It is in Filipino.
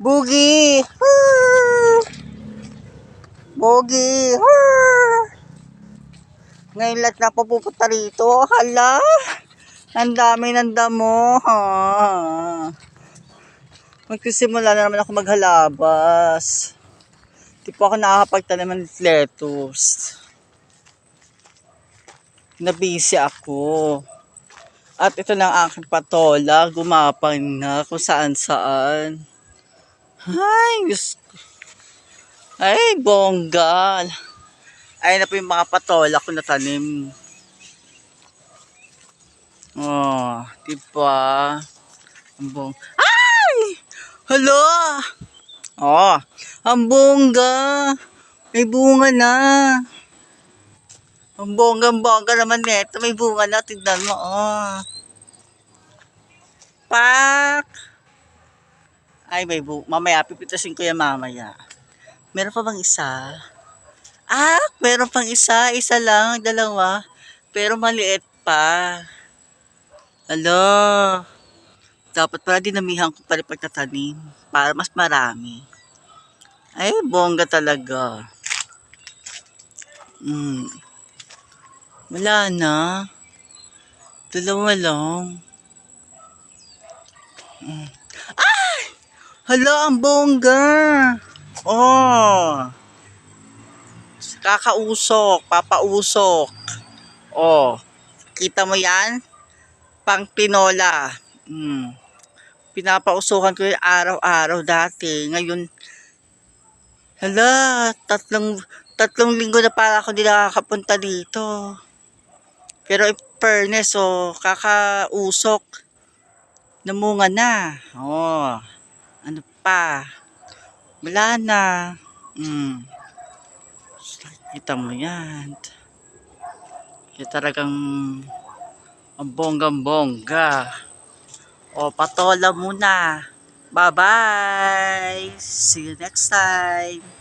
Boogie! Woo! Boogie! Ngayon lahat na pupunta rito. Hala! Ang dami ng damo. Ha? Magsisimula na naman ako maghalabas. Di po ako nakakapagtanim ng lettuce. Nabisi ako. At ito na ang aking patola. Gumapang na kung saan saan. Ay, Diyos ko. Ay, bongga. Ay na po yung mga patola ko na tanim. Oh, diba? Ang bong... Ay! Hala! Oh, ang bongga. May bunga na. Ang bongga-bongga naman neto. May bunga na. Tignan mo, oh. Pak! Ay, may bu... Mamaya, pipitasin ko yan mamaya. Meron pa bang isa? Ah, meron pang isa. Isa lang, dalawa. Pero maliit pa. Alo. Dapat pala dinamihan ko pala pagtatanim. Para mas marami. Ay, bongga talaga. Hmm. Wala na. Dalawa lang. Hmm. Hala, ang bongga. Oh. Kakausok, papausok. Oh. Kita mo yan? Pang tinola. Hmm. Pinapausukan ko yung araw-araw dati. Ngayon, hala, tatlong, tatlong linggo na para ako hindi nakakapunta dito. Pero in fairness, oh, kakausok. Namunga na. Oh. Ano pa? Wala na. Hmm. Kita mo yan. Kaya talagang ang bonggang-bongga. O, patola muna. Bye-bye. See you next time.